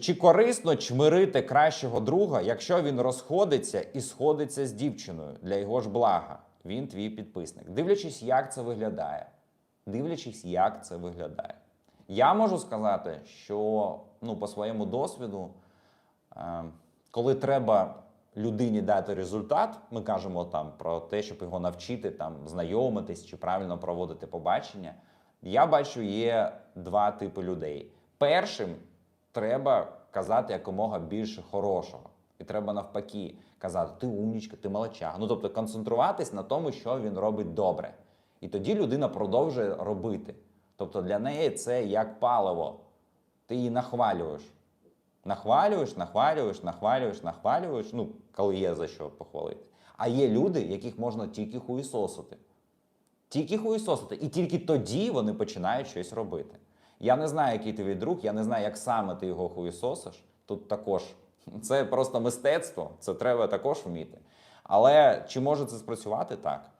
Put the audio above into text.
Чи корисно чмирити кращого друга, якщо він розходиться і сходиться з дівчиною для його ж блага? Він твій підписник. Дивлячись, як це виглядає. Дивлячись, як це виглядає. Я можу сказати, що ну, по своєму досвіду, е, коли треба людині дати результат, ми кажемо там про те, щоб його навчити там знайомитись чи правильно проводити побачення. Я бачу, є два типи людей. Першим треба казати якомога більше хорошого. І треба навпаки казати, ти умнічка, ти молодчага. Ну тобто концентруватись на тому, що він робить добре. І тоді людина продовжує робити. Тобто для неї це як паливо. Ти її нахвалюєш. Нахвалюєш, нахвалюєш, нахвалюєш, нахвалюєш, ну, коли є за що похвалити. А є люди, яких можна тільки хуїсосити. Тільки хуїсосити. І тільки тоді вони починають щось робити. Я не знаю, який ти друг, я не знаю, як саме ти його хуєсосиш. Тут також це просто мистецтво, це треба також вміти. Але чи може це спрацювати так?